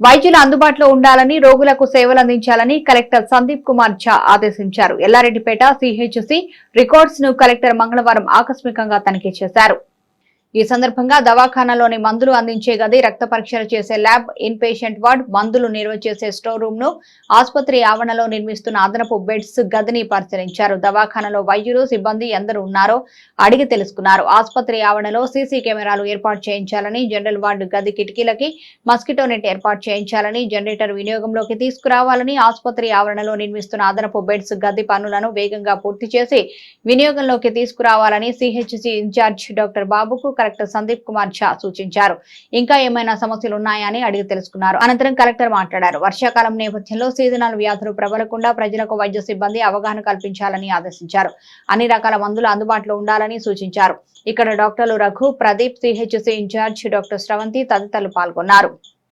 వైద్యులు అందుబాటులో ఉండాలని రోగులకు సేవలు అందించాలని కలెక్టర్ సందీప్ కుమార్ ఝా ఆదేశించారు. ఎల్లారెడ్డిపేట సిహెచ్సి రికార్డ్స్ను కలెక్టర్ మంగళవారం ఆకస్మికంగా తనిఖీ చేశారు. ఈ సందర్భంగా దవాఖానాలోని మందులు అందించే గది రక్త పరీక్షలు చేసే ల్యాబ్ ఇన్ పేషెంట్ వార్డ్ మందులు నిల్వ చేసే స్టోర్ రూమ్ను ఆసుపత్రి ఆవరణలో నిర్మిస్తున్న అదనపు బెడ్స్ గదిని పరిశీలించారు. దవాఖానలో వైద్యులు సిబ్బంది ఎందరు ఉన్నారో అడిగి తెలుసుకున్నారు. ఆసుపత్రి ఆవరణలో సీసీ కెమెరాలు ఏర్పాటు చేయించాలని జనరల్ వార్డు గది కిటికీలకి మస్కిటో నెట్ ఏర్పాటు చేయించాలని జనరేటర్ వినియోగంలోకి తీసుకురావాలని ఆసుపత్రి ఆవరణలో నిర్మిస్తున్న అదనపు బెడ్స్ గది పనులను వేగంగా పూర్తి చేసి వినియోగంలోకి తీసుకురావాలని సిహెచ్సి ఇన్ఛార్జ్ డాక్టర్ బాబుకు కలెక్టర్ సందీప్ కుమార్ ఝా సూచించారు. ఇంకా ఏమైనా సమస్యలు ఉన్నాయా అని అడిగి తెలుసుకున్నారు. అనంతరం కలెక్టర్ మాట్లాడారు. వర్షాకాలం నేపథ్యంలో సీజనల్ వ్యాధులు ప్రబలకుండా ప్రజలకు వైద్య సిబ్బంది అవగాహన కల్పించాలని ఆదేశించారు. అన్ని రకాల మందులు అందుబాటులో ఉండాలని సూచించారు. ఇక్కడ డాక్టర్లు Raghu Pradeep CHC in-charge doctor Sravanthi తదితరులు పాల్గొన్నారు.